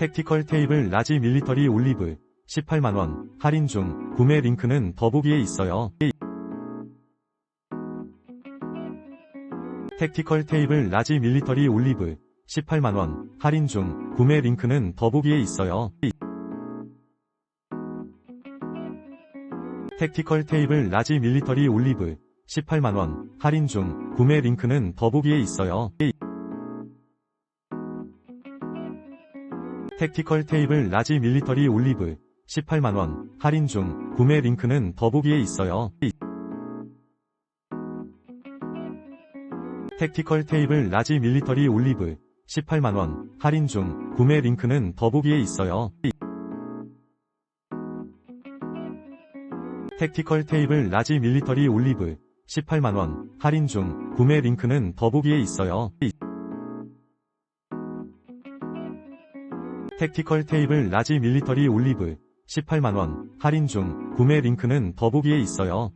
택티컬 테이블 라지 밀리터리 올리브 18만원 할인 중 구매 링크는 더보기에 있어요. 택티컬 테이블 라지 밀리터리 올리브 18만원 할인 중 구매 링크는 더보기에 있어요. 택티컬 테이블 라지 밀리터리 올리브 18만원 할인 중 구매 링크는 더보기에 있어요. 택티컬 테이블 라지 밀리터리 올리브 18만원 할인 중 구매 링크는 더보기에 있어요. 택티컬 테이블 라지 밀리터리 올리브 18만원 할인 중 구매 링크는 더보기에 있어요. 택티컬 테이블 라지 밀리터리 올리브 18만원 할인 중 구매 링크는 더보기에 있어요. 택티컬 테이블 라지 밀리터리 올리브 18만원 할인 중 구매 링크는 더보기에 있어요.